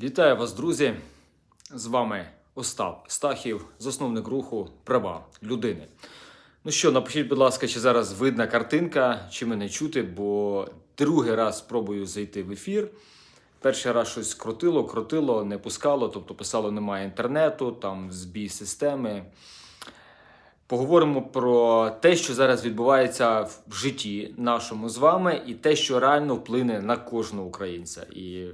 Вітаю вас, друзі! З вами Остап Стахів, засновник руху Права людини. Ну що, напишіть, будь ласка, чи зараз видна картинка, чи мене чути, бо другий раз спробую зайти в ефір. Перший раз щось крутило, крутило, не пускало, тобто писало немає інтернету, там збій системи. Поговоримо про те, що зараз відбувається в житті нашому з вами, і те, що реально вплине на кожного українця. І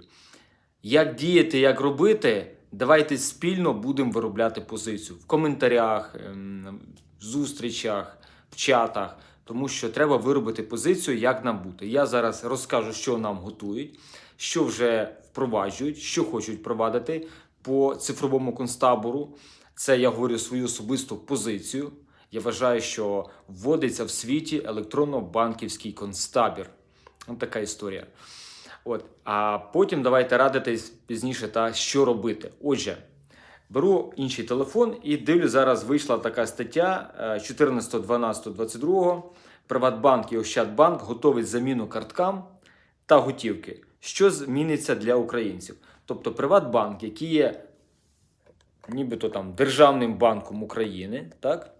як діяти, як робити, давайте спільно будемо виробляти позицію в коментарях, ем, в зустрічах, в чатах, тому що треба виробити позицію, як нам бути. Я зараз розкажу, що нам готують, що вже впроваджують, що хочуть впровадити по цифровому концтабору. Це я говорю свою особисту позицію. Я вважаю, що вводиться в світі електронно-банківський концтабір. Ось така історія. От, а потім давайте радитись пізніше, та що робити. Отже, беру інший телефон і дивлю, зараз вийшла така стаття е, 14.12.22. Приватбанк і Ощадбанк готовить заміну карткам та готівки. Що зміниться для українців? Тобто Приватбанк, який є нібито там державним банком України, так?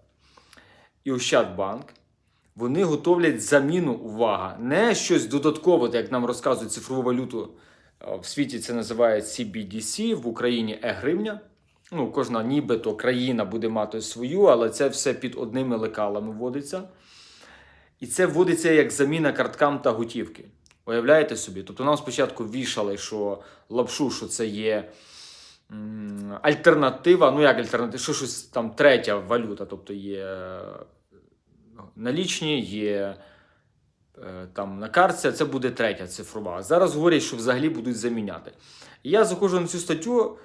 І Ощадбанк, вони готовлять заміну, увага, не щось додаткове, як нам розказують цифрову валюту. е, В світі це називають CBDC, в Україні е-гривня. Ну, кожна нібито країна буде мати свою, але це все під одними лекалами вводиться. І це вводиться як заміна карткам та готівки. Уявляєте собі? Тобто нам спочатку вішали, що лапшу, що це є альтернатива, ну як альтернатива, що щось там третя валюта, тобто є е, налічні, є е, там на картці, це буде третя цифрова. Зараз говорять, що взагалі будуть заміняти. І я заходжу на цю статтю.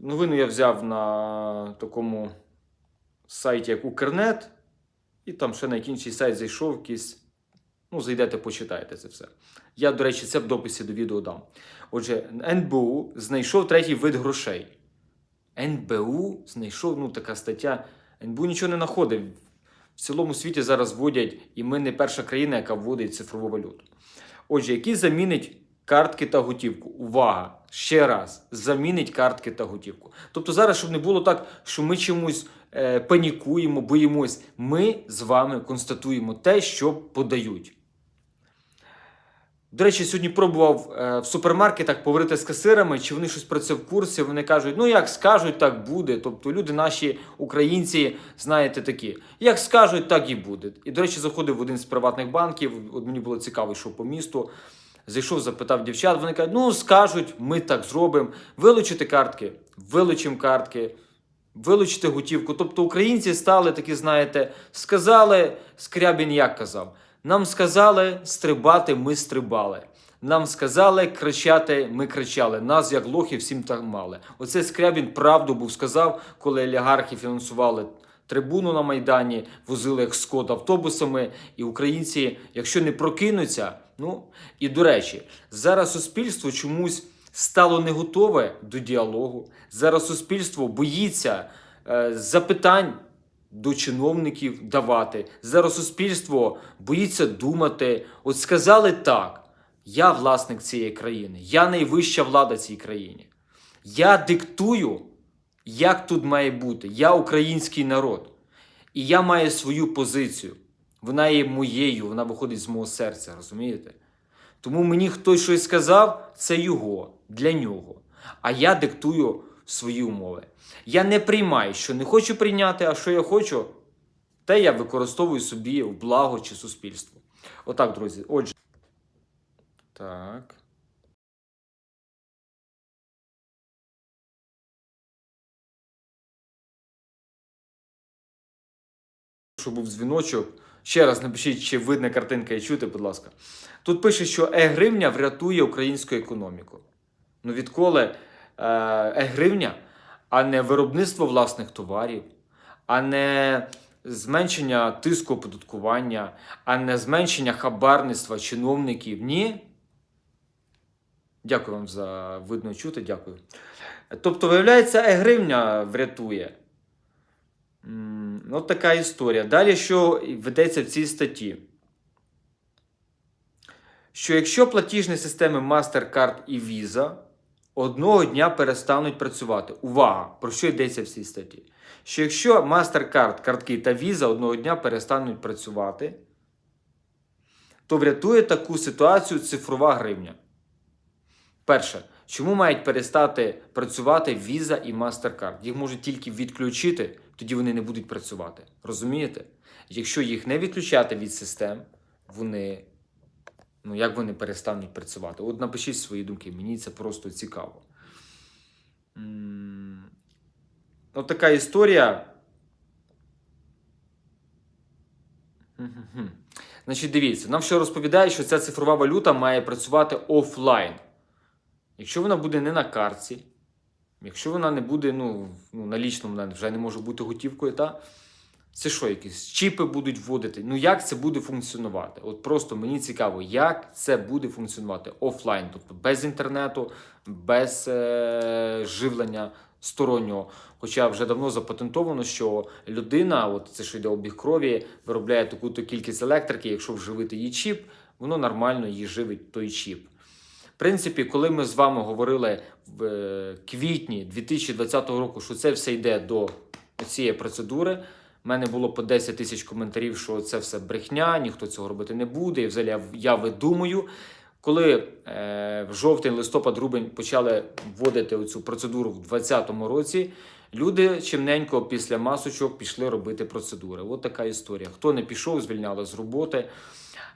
Новину я взяв на такому сайті, як Укрнет, і там ще на інший сайт зайшов якийсь. Ну, зайдете, почитаєте це все. Я, до речі, це в дописі до відео дам. Отже, НБУ знайшов третій вид грошей. НБУ знайшов, ну, така стаття. НБУ нічого не знаходив. В цілому світі зараз вводять, і ми не перша країна, яка вводить цифрову валюту. Отже, який замінить картки та готівку? Увага! Ще раз, замінить картки та готівку. Тобто зараз, щоб не було так, що ми чомусь е, панікуємо, боїмось. Ми з вами констатуємо те, що подають. До речі, сьогодні пробував е, в супермаркетах поговорити з касирами, чи вони щось про це в курсі. Вони кажуть, ну як скажуть, так буде. Тобто люди наші українці, знаєте, такі, як скажуть, так і буде. І, до речі, заходив в один з приватних банків. От мені було цікаво, йшов по місту. Зайшов, запитав дівчат. Вони кажуть, ну скажуть, ми так зробимо. Вилучити картки, вилучимо картки. Вилучити готівку. Тобто українці стали такі, знаєте, сказали, Скрябін як казав. Нам сказали стрибати, ми стрибали. Нам сказали кричати, ми кричали. Нас, як лохи, всім так мали. Оце Скрябін правду був сказав, коли олігархи фінансували трибуну на Майдані, возили як скот автобусами. І українці, якщо не прокинуться, ну і до речі, зараз суспільство чомусь стало не готове до діалогу. Зараз суспільство боїться е, запитань до чиновників давати. Зараз суспільство боїться думати. От сказали так: я власник цієї країни, я найвища влада цій країні. Я диктую, як тут має бути. Я український народ. І я маю свою позицію. Вона є моєю, вона виходить з мого серця, розумієте? Тому мені хтось щось сказав, це його, для нього. А я диктую свої умови. Я не приймаю, що не хочу прийняти, а що я хочу, те я використовую собі в благо чи суспільство. Отак, друзі. Отже. Так. Що був дзвіночок. Ще раз напишіть, чи видна картинка і чути, будь ласка. Тут пише, що е-гривня врятує українську економіку. Ну відколи е, е-гривня, а не виробництво власних товарів, а не зменшення тиску оподаткування, а не зменшення хабарництва чиновників. Ні. Дякую вам за видно чути, дякую. Тобто, виявляється, е-гривня врятує. М, От така історія. Далі, що ведеться в цій статті? Що якщо платіжні системи MasterCard і Visa одного дня перестануть працювати. Увага! Про що йдеться в цій статті? Що якщо MasterCard, картки та Visa одного дня перестануть працювати, то врятує таку ситуацію цифрова гривня. Перше, чому мають перестати працювати Visa і MasterCard? Їх можуть тільки відключити, тоді вони не будуть працювати. Розумієте? Якщо їх не відключати від систем, вони. Ну, як вони перестануть працювати? От напишіть свої думки, мені це просто цікаво. От така історія. Значить, дивіться, нам ще розповідають, що ця цифрова валюта має працювати офлайн. Якщо вона буде не на картці, якщо вона не буде, ну, ну налічно вона вже не може бути готівкою, та це що, якісь чіпи будуть вводити? Ну як це буде функціонувати? От просто мені цікаво, як це буде функціонувати офлайн, тобто без інтернету, без е- живлення стороннього. Хоча вже давно запатентовано, що людина, от це що йде обіг крові, виробляє таку-то кількість електрики, якщо вживити її чіп, воно нормально її живить той чіп. В принципі, коли ми з вами говорили в е, квітні 2020 року, що це все йде до цієї процедури, в мене було по 10 тисяч коментарів, що це все брехня, ніхто цього робити не буде. І взагалі я, видумую. Коли е, в жовтень, листопад, грудень почали вводити цю процедуру в 2020 році, люди чимненько після масочок пішли робити процедури. От така історія. Хто не пішов, звільняли з роботи.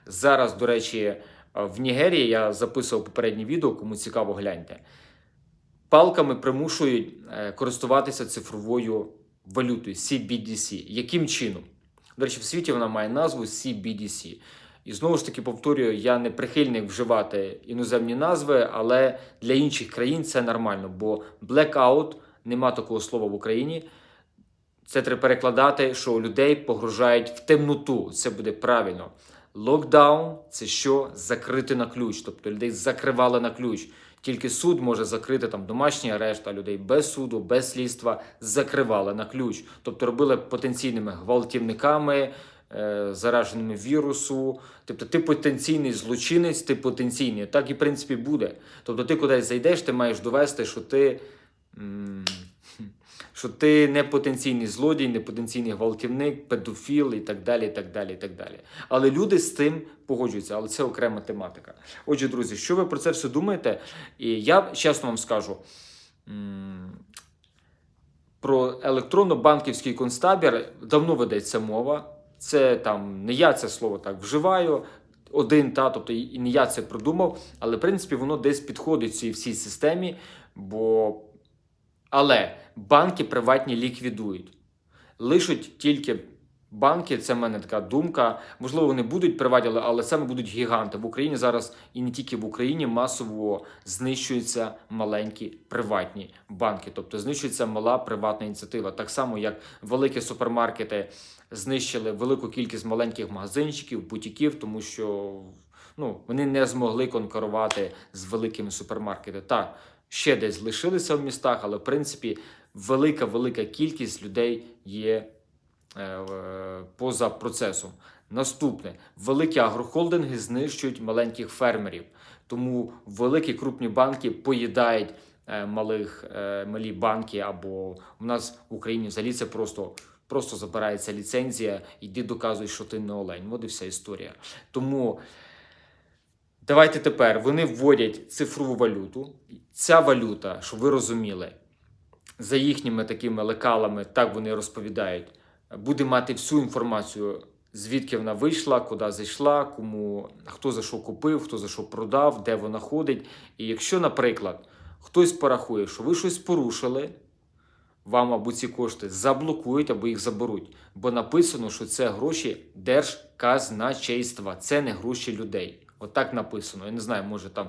Зараз, до речі, е, в Нігерії я записував попереднє відео, кому цікаво, гляньте. Палками примушують е, користуватися цифровою валютою CBDC. Яким чином? До речі, в світі вона має назву CBDC. І знову ж таки повторюю, я не прихильник вживати іноземні назви, але для інших країн це нормально, бо blackout, нема такого слова в Україні. Це треба перекладати, що людей погружають в темноту. Це буде правильно. Локдаун це що? Закрити на ключ. Тобто людей закривали на ключ. Тільки суд може закрити там домашній арешт, а людей без суду, без слідства закривали на ключ. Тобто робили потенційними гвалтівниками, е, зараженими вірусу. Тобто ти потенційний злочинець, ти потенційний. Так і в принципі буде. Тобто ти кудись зайдеш, ти маєш довести, що ти. Що ти не потенційний злодій, не потенційний гвалтівник, педофіл і так далі. і так далі, і так далі. Але люди з цим погоджуються, але це окрема тематика. Отже, друзі, що ви про це все думаєте? І я чесно вам скажу. Про електронно-банківський концтабір давно ведеться мова. Це там не я це слово так вживаю. Один та, тобто і не я це придумав, але в принципі воно десь підходить цій всій системі, бо але банки приватні ліквідують. Лишуть тільки банки, це в мене така думка. Можливо, вони будуть приватні, але- саме будуть гіганти. В Україні зараз і не тільки в Україні масово знищуються маленькі приватні банки, тобто знищується мала приватна ініціатива. Так само, як великі супермаркети знищили велику кількість маленьких магазинчиків, бутіків, тому що ну, вони не змогли конкурувати з великими супермаркетами. Так, ще десь лишилися в містах, але в принципі велика велика кількість людей є е, поза процесом. Наступне великі агрохолдинги знищують маленьких фермерів, тому великі крупні банки поїдають е, малих е, малі банки. Або у нас в Україні взагалі це просто. Просто забирається ліцензія, йди доказуй, що ти не олень. От і вся історія. Тому Давайте тепер вони вводять цифрову валюту. Ця валюта, щоб ви розуміли, за їхніми такими лекалами, так вони розповідають, буде мати всю інформацію, звідки вона вийшла, куди зайшла, кому хто за що купив, хто за що продав, де вона ходить. І якщо, наприклад, хтось порахує, що ви щось порушили, вам або ці кошти заблокують, або їх заберуть. Бо написано, що це гроші держказначейства, це не гроші людей. Отак написано. Я не знаю, може там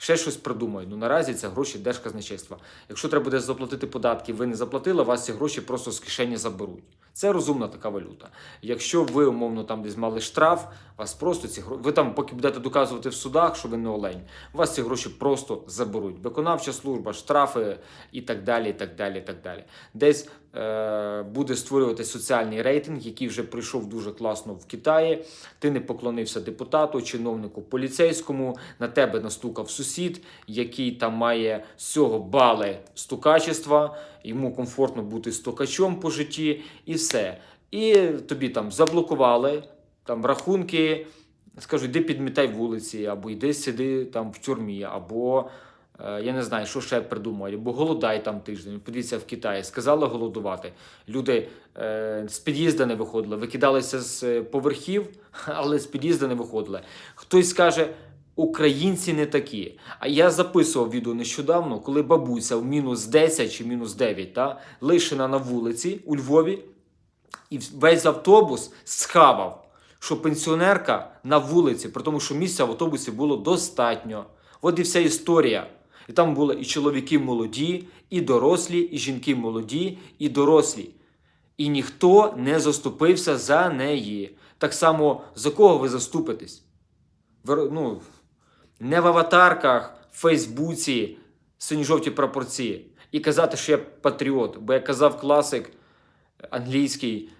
ще щось придумають. Ну наразі це гроші держказначейства. Якщо треба буде заплатити податки, ви не заплатили, вас ці гроші просто з кишені заберуть. Це розумна така валюта. Якщо ви умовно там десь мали штраф, вас просто ці гроші. Ви там, поки будете доказувати в судах, що ви не олень, вас ці гроші просто заберуть. Виконавча служба, штрафи і так далі. і так далі, і так далі. Десь е, буде створювати соціальний рейтинг, який вже прийшов дуже класно в Китаї. Ти не поклонився депутату, чиновнику поліцейському, на тебе настукав сусід, який там має з цього бали стукачества, йому комфортно бути стукачом по житті, і все. І тобі там заблокували там рахунки, скажуть, йди підмітай вулиці, або йди сиди там в тюрмі, або е, я не знаю, що ще придумають, або голодай там тиждень. Подивіться в Китаї, сказали голодувати. Люди е, з під'їзду не виходили, викидалися з е, поверхів, але з під'їзду не виходили. Хтось скаже. Українці не такі. А я записував відео нещодавно, коли бабуся в мінус 10 чи мінус 9 та, лишена на вулиці у Львові, і весь автобус схавав, що пенсіонерка на вулиці, при тому, що місця в автобусі було достатньо. От і вся історія. І там були і чоловіки молоді, і дорослі, і жінки молоді, і дорослі. І ніхто не заступився за неї. Так само за кого ви заступитесь? Ну, не в аватарках, в Фейсбуці, синьо-жовті прапорці. І казати, що я патріот. Бо як казав класик англійський,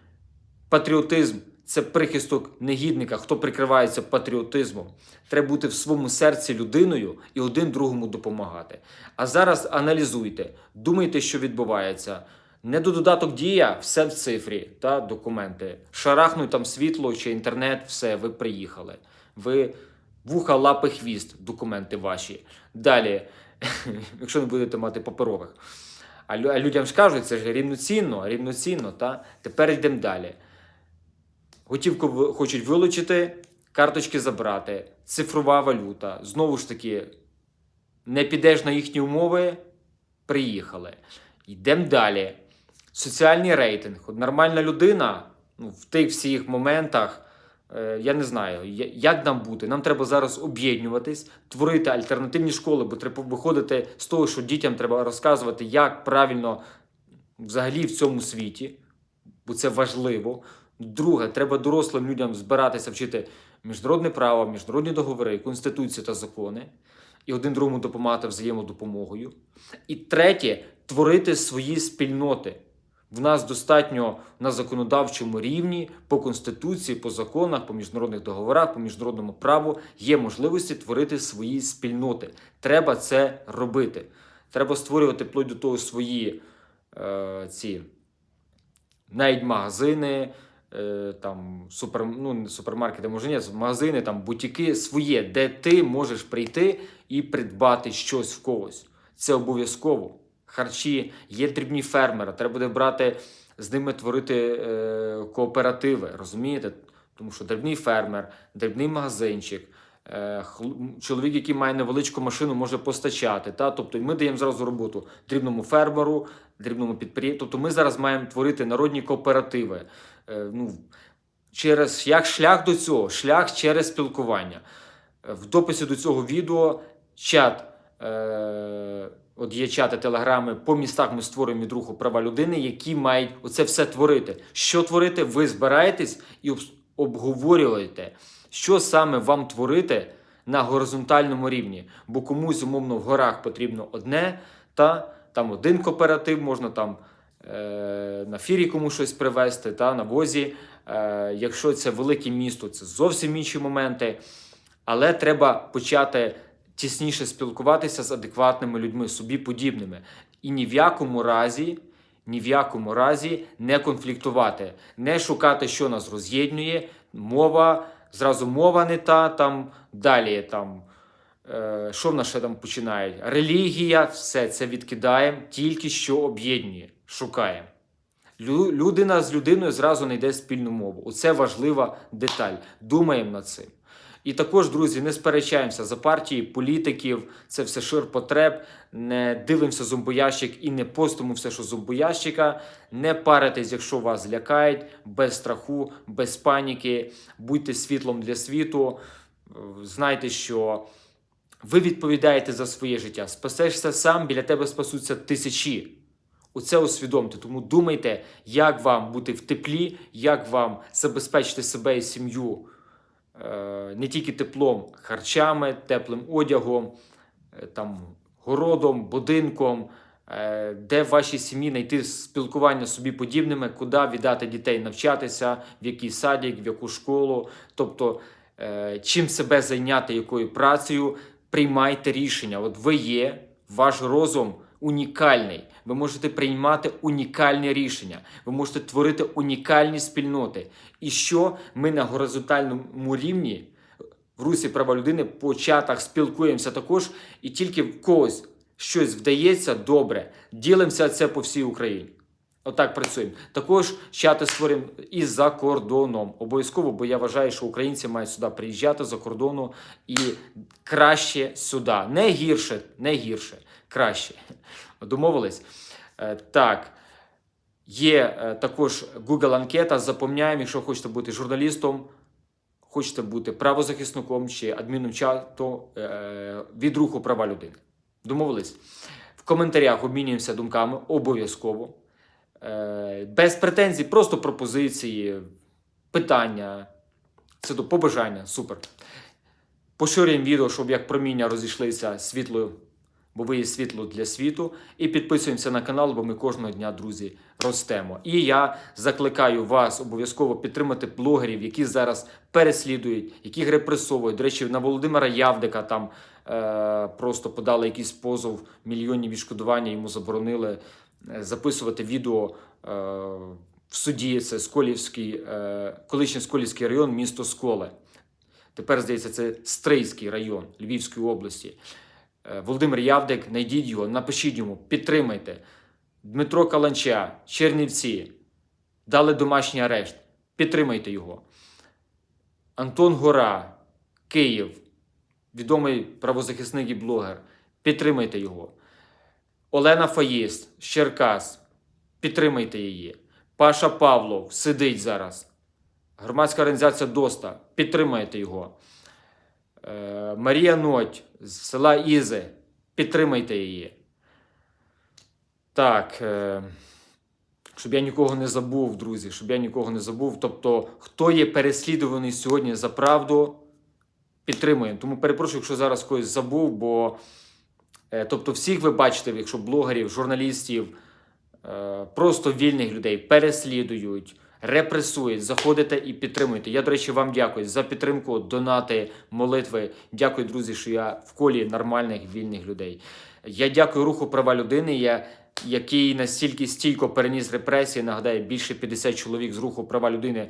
патріотизм це прихисток негідника, хто прикривається патріотизмом. Треба бути в своєму серці людиною і один другому допомагати. А зараз аналізуйте, думайте, що відбувається. Не до додаток дія, все в цифрі, та документи. Шарахнуй там світло чи інтернет, все, ви приїхали. Ви вуха, лапи, хвіст, документи ваші. Далі, якщо не будете мати паперових. А людям ж кажуть, це ж рівноцінно, рівноцінно, та? Тепер йдемо далі. Готівку хочуть вилучити, карточки забрати, цифрова валюта. Знову ж таки, не підеш на їхні умови, приїхали. Йдемо далі. Соціальний рейтинг. От нормальна людина ну, в тих всіх моментах. Е, Я не знаю, як нам бути. Нам треба зараз об'єднуватись, творити альтернативні школи, бо треба виходити з того, що дітям треба розказувати, як правильно взагалі в цьому світі, бо це важливо. Друге, треба дорослим людям збиратися вчити міжнародне право, міжнародні договори, конституцію та закони, і один другому допомагати взаємодопомогою. І третє творити свої спільноти. В нас достатньо на законодавчому рівні, по конституції, по законах, по міжнародних договорах, по міжнародному праву є можливості творити свої спільноти. Треба це робити. Треба створювати вплоть до того свої е, ці навіть магазини, е, там супер, ну, не супермаркети, може ні, магазини, там бутіки своє, де ти можеш прийти і придбати щось в когось. Це обов'язково. Харчі, є дрібні фермери, треба буде брати з ними творити е, кооперативи, розумієте? Тому що дрібний фермер, дрібний магазинчик, е, чоловік, який має невеличку машину, може постачати. Та? Тобто ми даємо зразу роботу дрібному фермеру, дрібному підприємству. Тобто ми зараз маємо творити народні кооперативи. Е, ну, через як шлях до цього, шлях через спілкування. Е, В дописі до цього відео чат. Е, От є чати, телеграми по містах. Ми створюємо від руху права людини, які мають оце все творити. Що творити? Ви збираєтесь і обговорюєте, що саме вам творити на горизонтальному рівні. Бо комусь, умовно, в горах потрібно одне, та там один кооператив, можна там е, на фірі комусь щось привезти, та на возі. Е, якщо це велике місто, це зовсім інші моменти. Але треба почати тісніше спілкуватися з адекватними людьми, собі подібними. І ні в якому разі, ні в якому разі не конфліктувати, не шукати, що нас роз'єднує. Мова, зразу мова не та, там далі там. Е, що в нас ще там починають? Релігія, все це відкидаємо, тільки що об'єднує, шукаємо. Лю- Людина з людиною зразу знайде спільну мову. Оце важлива деталь. Думаємо над цим. І також, друзі, не сперечаємося за партії, політиків, це все шир потреб. Не дивимося зомбоящик і не постимо все, що зомбоящика. Не паритесь, якщо вас злякають, без страху, без паніки. Будьте світлом для світу. Знайте, що ви відповідаєте за своє життя. Спасешся сам, біля тебе спасуться тисячі. Оце усвідомте. Тому думайте, як вам бути в теплі, як вам забезпечити себе і сім'ю не тільки теплом, харчами, теплим одягом, е, там, городом, будинком, е, де в вашій сім'ї знайти спілкування з собі подібними, куди віддати дітей навчатися, в який садик, в яку школу. Тобто, е, чим себе зайняти, якою працею, приймайте рішення. От ви є, ваш розум унікальний. Ви можете приймати унікальні рішення, ви можете творити унікальні спільноти. І що ми на горизонтальному рівні в русі права людини по чатах спілкуємося також, і тільки в когось щось вдається добре, ділимося це по всій Україні. Отак працюємо. Також чати створюємо і за кордоном. Обов'язково, бо я вважаю, що українці мають сюди приїжджати за кордону і краще сюди. Не гірше, не гірше, краще. Домовились? Е, Так. Є е, також Google анкета. Запомняємо, якщо хочете бути журналістом, хочете бути правозахисником чи адміном чату е, від руху права людини. Домовились? В коментарях обмінюємося думками обов'язково. Без претензій, просто пропозиції, питання, це до побажання. Супер. Поширюємо відео, щоб як проміння розійшлися світлою, бо ви є світло для світу. І підписуємося на канал, бо ми кожного дня, друзі, ростемо. І я закликаю вас обов'язково підтримати блогерів, які зараз переслідують, яких репресовують. До речі, на Володимира Явдика там е, просто подали якийсь позов, мільйонні відшкодування, йому заборонили е, записувати відео. Е, в суді це Сколівський, е, колишній Сколівський район, місто Сколе. Тепер, здається, це Стрийський район Львівської області. Е, Володимир Явдик, знайдіть його, напишіть йому, підтримайте. Дмитро Каланча, Чернівці, дали домашній арешт. Підтримайте його. Антон Гора, Київ, відомий правозахисник і блогер. Підтримайте його. Олена Фаїст, Черкас. Підтримайте її. Паша Павлов сидить зараз. Громадська організація ДОСТА. Підтримайте його. Е, Марія Ноть з села Ізи. Підтримайте її. Так. Е, щоб я нікого не забув, друзі, щоб я нікого не забув. Тобто, хто є переслідуваний сьогодні за правду, підтримуємо. Тому перепрошую, якщо зараз когось забув, бо е, тобто, всіх ви бачите, якщо блогерів, журналістів, просто вільних людей переслідують, репресують, заходите і підтримуєте. Я, до речі, вам дякую за підтримку, донати, молитви. Дякую, друзі, що я в колі нормальних вільних людей. Я дякую руху права людини. Я, який настільки стійко переніс репресії. Нагадаю, більше 50 чоловік з руху права людини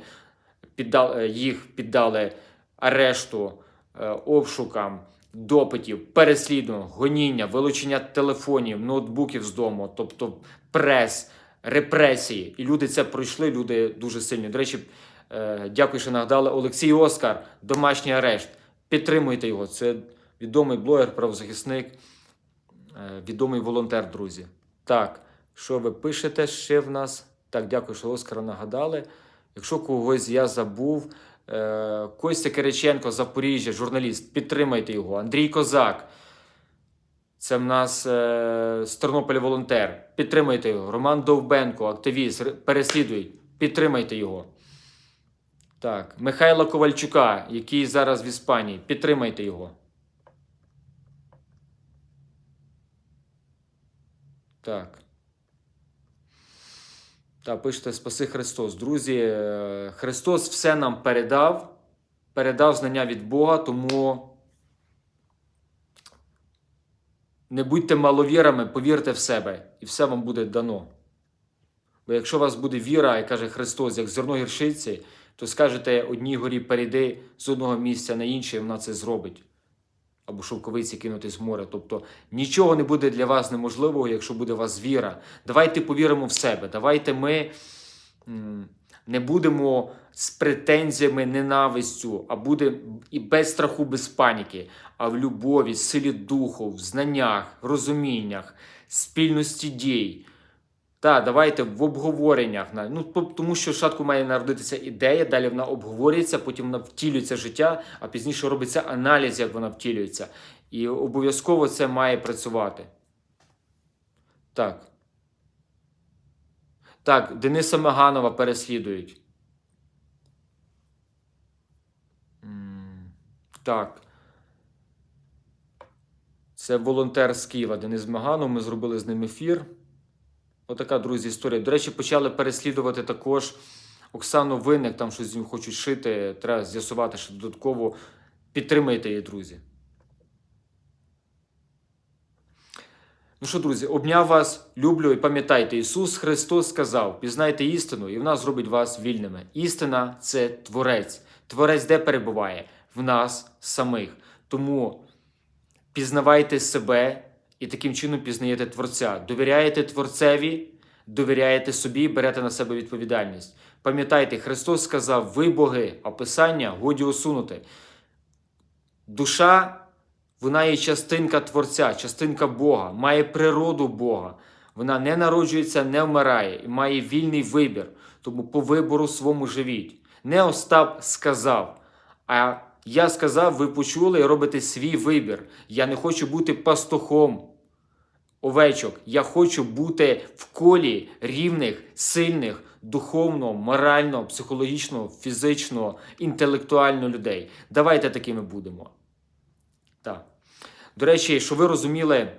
піддал, е, їх піддали арешту, е, обшукам, допитів, переслідувань, гоніння, вилучення телефонів, ноутбуків з дому, тобто прес, репресії. І люди це пройшли, люди дуже сильні. До речі, е, дякую, що нагадали. Олексій Оскар, домашній арешт. Підтримуйте його. Це відомий блогер, правозахисник, е, відомий волонтер, друзі. Так, що ви пишете ще в нас? Так, дякую, що Оскара нагадали. Якщо когось я забув, е, Костя Кириченко, Запоріжжя, журналіст, підтримайте його. Андрій Козак. Це в нас е, з Тернополя волонтер. Підтримайте його. Роман Довбенко, активіст, переслідують. Підтримайте його. Так, Михайла Ковальчука, який зараз в Іспанії. Підтримайте його. Так. Так, пишете Спаси Христос. Друзі, е, Христос все нам передав, передав знання від Бога, тому не будьте маловірами, повірте в себе, і все вам буде дано. Бо якщо у вас буде віра, як каже Христос, як зерно гіршиці, то скажете одній горі перейди з одного місця на інше, і вона це зробить. Або шовковиці кинутись в море. Тобто нічого не буде для вас неможливого, якщо буде у вас віра. Давайте повіримо в себе. Давайте ми не будемо з претензіями, ненавистю, а буде і без страху, без паніки, а в любові, силі духу, в знаннях, розуміннях, спільності дій. Так, давайте в обговореннях. Ну, тому що спочатку має народитися ідея, далі вона обговорюється, потім вона втілюється життя, а пізніше робиться аналіз, як вона втілюється. І обов'язково це має працювати. Так. Так, Дениса Маганова переслідують. Так. Це волонтер з Києва Денис Маганов. Ми зробили з ним ефір. Отака, друзі, історія. До речі, почали переслідувати також Оксану Винник, там щось з ним хочуть шити. Треба з'ясувати, що додатково підтримайте її, друзі. Ну що, друзі, обняв вас, люблю і пам'ятайте, Ісус Христос сказав: пізнайте істину, і вона зробить вас вільними. Істина це Творець. Творець де перебуває? В нас самих. Тому пізнавайте себе і таким чином пізнаєте Творця. Довіряєте Творцеві, довіряєте собі, берете на себе відповідальність. Пам'ятайте, Христос сказав: ви боги, а Писання годі усунути. Душа, вона є частинка Творця, частинка Бога, має природу Бога. Вона не народжується, не вмирає і має вільний вибір. Тому по вибору своєму живіть. Не Остап сказав, а я сказав, ви почули робите свій вибір. Я не хочу бути пастухом овечок. Я хочу бути в колі рівних, сильних, духовно, морально, психологічно, фізично, інтелектуально людей. Давайте такими будемо. Так. До речі, що ви розуміли,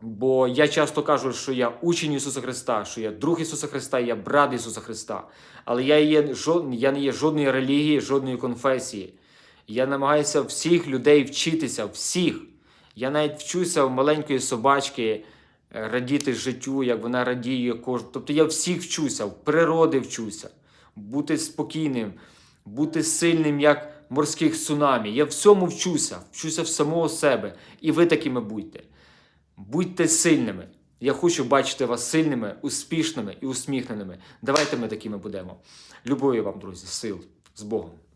бо я часто кажу, що я учень Ісуса Христа, що я друг Ісуса Христа, я брат Ісуса Христа. Але я, є, я не є жодної релігії, жодної конфесії. Я намагаюся всіх людей вчитися, всіх. Я навіть вчуся в маленької собачки е, радіти життю, як вона радіє кож... Тобто я всіх вчуся, в природи вчуся, бути спокійним, бути сильним, як морських цунамі. Я всьому вчуся, вчуся в самого себе. І ви такими будьте. Будьте сильними. Я хочу бачити вас сильними, успішними і усміхненими. Давайте ми такими будемо. Любові вам, друзі, сил з Богом.